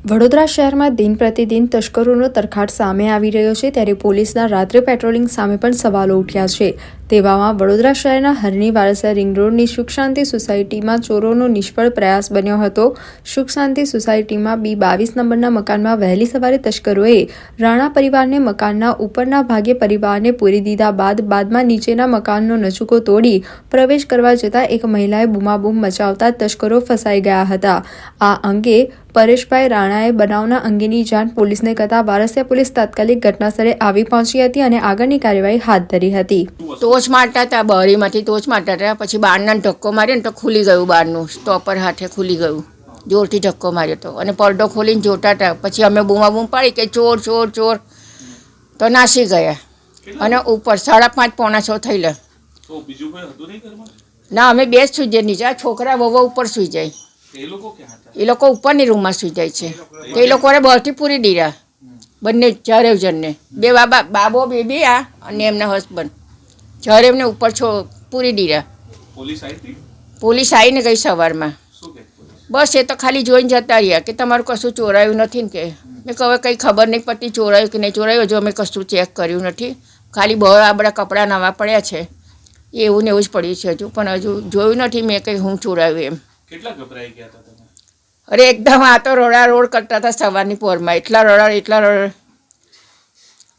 વડોદરા શહેરમાં દિન પ્રતિદિન તસ્કરોનો તરખાટ સામે આવી રહ્યો છે ત્યારે પોલીસના રાત્રે પેટ્રોલિંગ સામે પણ સવાલો ઉઠ્યા છે. તેવામાં વડોદરા શહેરના હરની વારસા રિંગ રોડની સુખ શાંતિ સોસાયટીમાં ચોરોનો નિષ્ફળ પ્રયાસ બન્યો હતો. સુખ શાંતિ સોસાયટીમાં બી બાવીસ નંબરના મકાનમાં વહેલી સવારે તસ્કરોએ રાણા પરિવારને મકાનના ઉપરના ભાગે પરિવારને પૂરી દીધા બાદ બાદમાં નીચેના મકાનનો નચુકો તોડી પ્રવેશ કરવા જતાં એક મહિલાએ બૂમાબૂમ મચાવતા તસ્કરો ફસાઈ ગયા હતા. આ અંગે પરેશભાઈ રાણાએ બનાવના અંગેની જાણ પોલીસને કરતા વારસિયા પોલીસ તાત્કાલિક ઘટનાસ્થળે આવી પહોંચી હતી અને આગળની કાર્યવાહી હાથ ધરી હતી. ટોચ મારતા હતા બહારીમાંથી ટોચ મારતા હતા પછી બહારના ધક્કો માર્યો ને તો ખુલી ગયું બહારનું સ્ટોપર હાથે ખુલી ગયું. જોરથી ધક્કો માર્યો તો. અને પડદો ખોલીને જોતા હતા. પછી અમે બૂમા બૂમ પાડી કે ચોર ચોર ચોર. તો નાસી ગયા. અને ઉપર સાડા પાંચ પોણા છ થઈ તો બીજું કોઈ હતું નહીં ઘરમાં? ના અમે બે જ સુઈ જાય નીચે છોકરા વવા ઉપર સુઈ જાય. એ લોકો ઉપરની રૂમમાં સુઈ જાય છે. તો એ લોકોને બહારથી પૂરી દીધા બંને ચારેવ જણને. બે બાબા બાબો બેબી આ અને એમના હસબન્ડ ચારેવને ઉપર છો પૂરી દીધા પોલીસ આવીને ગઈ સવારમાં. બસ એ તો ખાલી જોઈને જતા રહ્યા કે તમારું કશું ચોરાયું નથી ને કે. મેં કહું કંઈ ખબર નહીં પડતી ચોરાયું કે નહીં ચોરાયું? હજુ અમે કશું ચેક કર્યું નથી. ખાલી બહુ આ બધા કપડાં નવા પડ્યા છે. એવું ને એવું જ પડ્યું છે હજુ. પણ હજુ જોયું નથી મેં કંઈ હું ચોરાયું એમ. કેટલા ગભરાઈ ગયા હતા તમે? અરે એકદમ આ તો રોડા રોડ કરતા હતા સવારની પોરમાં. એટલા રોડા એટલા રોડ.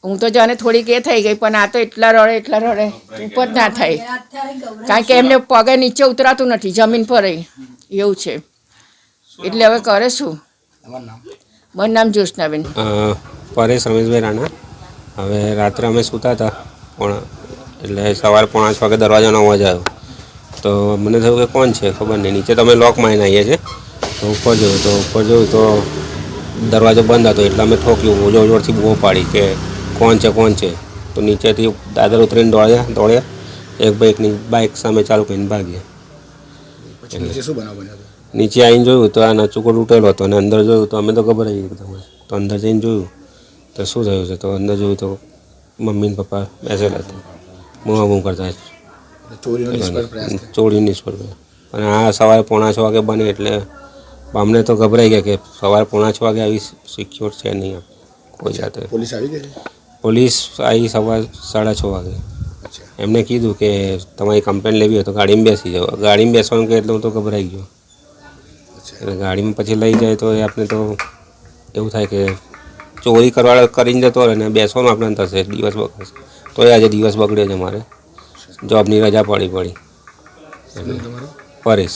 હું તો જાણે થોડીક એ થઈ ગઈ પણ આ તો એટલા રડે એટલા રડે ઉપર જ ના થાય. કારણ કે એમને પગે નીચે ઉતરાતું નથી જમીન પર એવું છે. એટલે હવે કરે શું? મારું નામ જ્યોત્સનાબેન અ, પરેશ રમેશભાઈ રાણા. હવે રાત્રે અમે સૂતા હતા પણ એટલે સવારે પોણા છ વાગે દરવાજાનો અવાજ આવ્યો. તો મને થયું કે કોણ છે ખબર નહીં. નીચે તમે લોક મારીને આવીએ છીએ. તો ઉપર જોયું તો ઉપર જોયું તો દરવાજો બંધ હતો એટલે અમે ઠોક્યું. જોર જોરથી બૂમો પાડી કે કોણ છે કોણ છે. તો નીચેથી દાદર ઉતરીને દોડ્યા દોડ્યા. એક બાઇકની બાઇક સામે ચાલુ કરીને ભાગ્યા. શું બનાવ નીચે આવીને જોયું તો આ નચુકો તૂટેલો હતો અને અંદર જોયું તો અમે તો ગભરાઈ આવી જ. તો અંદર જઈને જોયું તો શું થયું છે? તો અંદર જોયું તો મમ્મી ને પપ્પા બેસેલા હતા. બૂમા બૂમ કરતા ચોરીનો નિષ્ફળ પ્રયાસ ચોરી નિષ્ફળ અને આ સવારે પોણા છ વાગે બને એટલે અમને તો ગભરાઈ ગયા કે સવારે પોણા છ વાગે આવી સિક્યોર છે નહીં કોઈ જાતે. પોલીસ આવી ગઈ પોલીસ આવી સવાર સાડા છ વાગે. એમને કીધું કે તમારી કમ્પ્લેન લેવી હોય તો ગાડીમાં બેસી જાઓ. ગાડીમાં બેસવાનું કે એટલે હું તો ગભરાઈ ગયો. એટલે ગાડીમાં પછી લઈ જાય તો એ આપણે તો એવું થાય કે ચોરી કરવા કરીને જતો રહે ને બેસવાનું આપણે થશે દિવસ બગડશે. તો આજે દિવસ બગડ્યો છે મારે જોબની રજા પડી પડી. પરેશ.